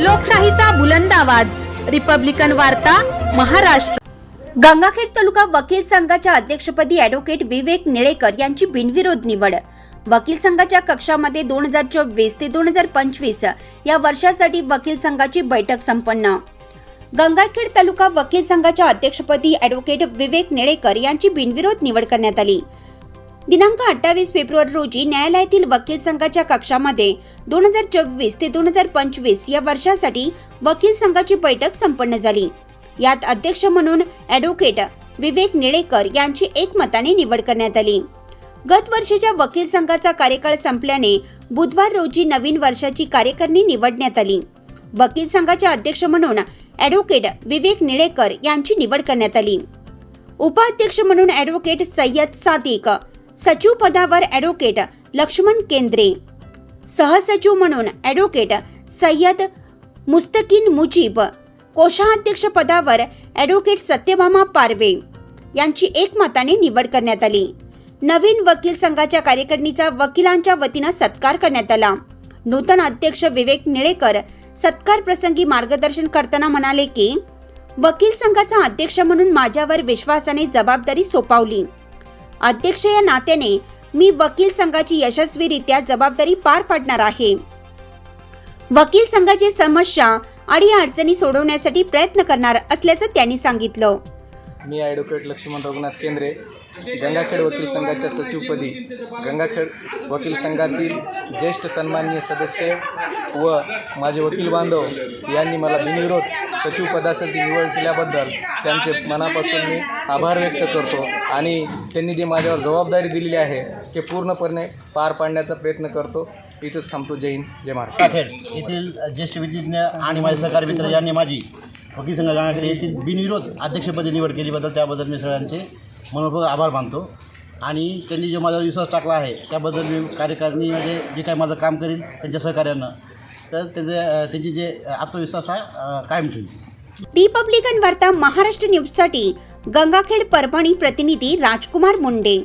लोकशाहीचा बुलंद आवाज. रिपब्लिकन वार्ता महाराष्ट्र. गंगाखेड तालुका वकील संघाच्या अध्यक्षपदी ॲडव्होकेट विवेक निळेकर यांची बिनविरोध निवड. वकील संघाच्या कक्षामध्ये दोन हजार चोवीस ते दोन हजार पंचवीस या वर्षासाठी वकील संघाची बैठक संपन्न. गंगाखेड तालुका वकील संघाच्या अध्यक्षपदी ॲडव्होकेट विवेक निळेकर यांची बिनविरोध निवड करण्यात आली. दिनांक अठ्ठावीस फेब्रुवारी रोजी न्यायालयातील वकील संघाच्या कक्षामध्ये दोन हजार चोवीस ते दोन हजार पंचवीस या वर्षासाठी वकील संघाची बैठक संपन्न झाली. यात अध्यक्ष म्हणून ॲडव्होकेट विवेक निळेकर यांची एकमताने निवड करण्यात आली. गत वर्षीच्या वकील संघाचा कार्यकाळ संपल्याने बुधवार रोजी नवीन वर्षाची कार्यकारिणी निवडण्यात आली. वकील संघाचे अध्यक्ष म्हणून ॲडव्होकेट विवेक निळेकर यांची निवड करण्यात आली. उपाध्यक्ष म्हणून ॲडव्होकेट सय्यद सादिक सचिव पदावर ॲडव्होकेट लक्ष्मण केंद्रे. सहसचिव म्हणून ॲडव्होकेट सय्यद मुस्तकीन मुजीब. कोषाध्यक्ष पदावर ॲडव्होकेट सत्यभामा पारवे. यांची एकमताने निवड करण्यात आली. नवीन वकील संघाच्या कार्यकारिणीचा वकिलांच्या वतीनं सत्कार करण्यात आला. नूतन अध्यक्ष विवेक निळेकर सत्कार प्रसंगी मार्गदर्शन करताना म्हणाले की वकील संघाचा अध्यक्ष म्हणून माझ्यावर विश्वासाने जबाबदारी सोपावली. अध्यक्ष या नात्याने मी वकील संघाची यशस्वीरित्या जबाबदारी पार पाडणार आहे. वकील संघाची समस्या आणि अडचणी सोडवण्यासाठी प्रयत्न करणार असल्याचं त्यांनी सांगितलं. मी ॲडव्होकेट लक्ष्मण रघुनाथ केंद्रे गंगाखेड वकील संघाच्या सचिवपदी गंगाखेड वकील संघातील ज्येष्ठ सन्माननीय सदस्य व माझे वकील बांधव यांनी मला बिनविरोध सचिवपदासाठी निवड केल्याबद्दल त्यांचे मनापासून मी आभार व्यक्त करतो आणि त्यांनी जी माझ्यावर जबाबदारी दिलेली आहे ते पूर्णपणे पार पाडण्याचा प्रयत्न करतो. इथंच थांबतो. जय हिंद. जय महाराष्ट्र. येथील ज्येष्ठ विधिज्ञ आणि माझे सहकारी मित्र यांनी माझी वकील संघ गंगाखेड येथील बिनविरोध अध्यक्षपदी निवड केलीबद्दल त्याबद्दल मी सगळ्यांचे मनपूर्वक आभार मानतो. आणि त्यांनी जो माझा विश्वास टाकला आहे त्याबद्दल मी कार्यकारिणीमध्ये म्हणजे जे काय माझं काम करील त्यांच्या सहकार्यानं. तर त्यांचे त्यांची जे आत्मविश्वास आहे कायम ठेवील रिपब्लिकन वार्ता महाराष्ट्र न्यूजसाठी गंगाखेड परभणी प्रतिनिधी राजकुमार मुंडे.